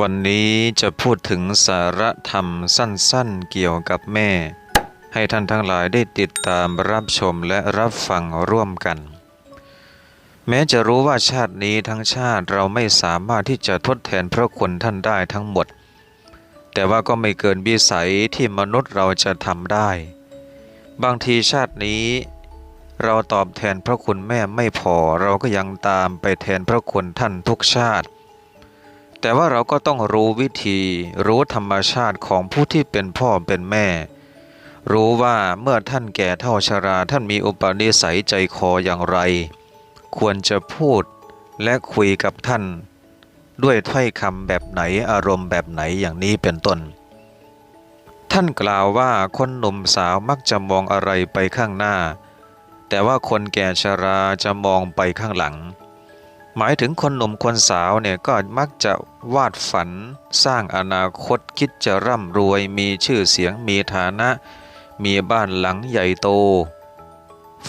วันนี้จะพูดถึงสาระธรรมสั้นๆเกี่ยวกับแม่ ให้ท่านทั้งหลายได้ติดตามรับชมและรับฟังร่วมกัน แม้จะรู้ว่าชาตินี้ทั้งชาติเราไม่สามารถที่จะทดแทนพระคุณท่านได้ทั้งหมด แต่ว่าก็ไม่เกินวิสัยที่มนุษย์เราจะทำได้ บางทีชาตินี้ เราตอบแทนพระคุณแม่ไม่พอเราก็ยังตามไปแทนพระคุณท่านทุกชาติ แต่ว่าเราก็ต้องรู้วิธีรู้ธรรมชาติของผู้ที่เป็นพ่อเป็นแม่ รู้ว่าเมื่อท่านแก่เท่าชราท่านมีอุปนิสัยใจคออย่างไร ควรจะพูดและคุยกับท่าน ด้วยถ้อยคำแบบไหนอารมณ์แบบไหนอย่างนี้เป็นต้น ท่านกล่าวว่าคนหนุ่มสาวมักจะมองอะไรไปข้างหน้า แต่ว่าคนแก่ชราจะมองไปข้างหลัง หมายถึงคนหนุ่มคนสาวเนี่ยก็มักจะวาดฝัน สร้างอนาคตคิดจะร่ำรวยมีชื่อเสียงมีฐานะ มีบ้านหลังใหญ่โต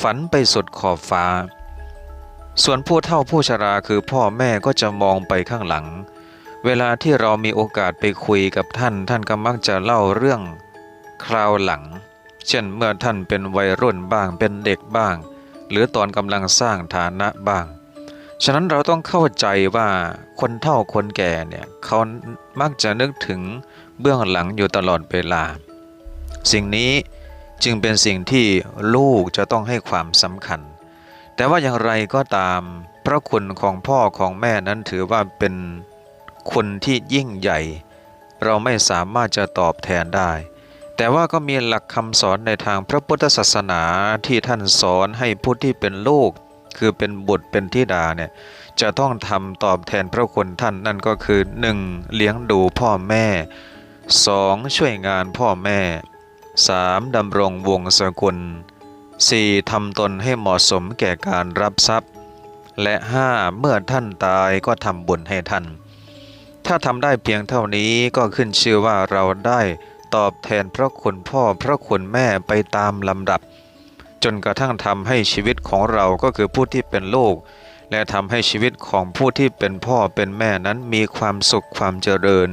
ฝันไปสุดขอบฟ้า ส่วนผู้เฒ่าผู้ชราคือพ่อแม่ก็จะมองไปข้างหลัง เวลาที่เรามีโอกาสไปคุยกับท่าน ท่านก็มักจะเล่าเรื่องคราวหลัง เช่นเมื่อท่านเป็นวัยรุ่นบ้างเป็นเด็กบ้าง หรือตอนกำลังสร้างฐานะบ้าง ฉะนั้นเราต้องเข้าใจว่าคนเฒ่าคนแก่เนี่ยเขามักจะนึกถึงเบื้องหลังอยู่ตลอดเวลา สิ่งนี้จึงเป็นสิ่งที่ลูกจะต้องให้ความสำคัญ แต่ว่าอย่างไรก็ตามพระคุณของพ่อของแม่นั้นถือว่าเป็นคุณที่ยิ่งใหญ่ เราไม่สามารถจะตอบแทนได้ แต่ว่าก็มีหลักคำสอนในทางพระพุทธศาสนาที่ท่านสอนให้ผู้ที่เป็นลูก คือเป็นบุตรเป็นธิดาเนี่ยจะต้องทำตอบแทนพระคุณท่านนั่นก็คือ 1. เลี้ยงดูพ่อแม่ 2. ช่วยงานพ่อแม่ 3. ดำรงวงศกุล 4. ทำตนให้เหมาะสมแก่การรับทรัพย์ และ 5. เมื่อท่านตายก็ทำบุญให้ท่าน ถ้าทำได้เพียงเท่านี้ก็ขึ้นชื่อว่าเราได้ตอบแทนพระคุณพ่อพระคุณแม่ไปตามลำดับ จนกระทั่งทำให้ชีวิตของเราก็คือผู้ที่เป็นลูก และทำให้ชีวิตของผู้ที่เป็นพ่อเป็นแม่นั้นมีความสุขความเจริญ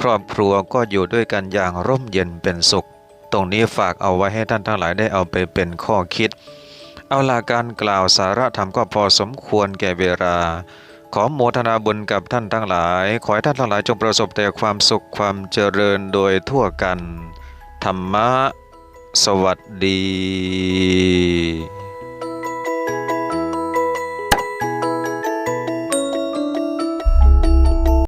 ครอบครัวก็อยู่ด้วยกันอย่างร่มเย็นเป็นสุข ตรงนี้ฝากเอาไว้ให้ท่านทั้งหลายได้เอาไปเป็นข้อคิด เอาละการกล่าวสาระธรรมก็พอสมควรแก่เวลาขอโมทนาบุญกับท่านทั้งหลาย ขอให้ท่านทั้งหลายจงประสบแต่ความสุขความเจริญโดยทั่วกัน ธรรมะ สวัสดี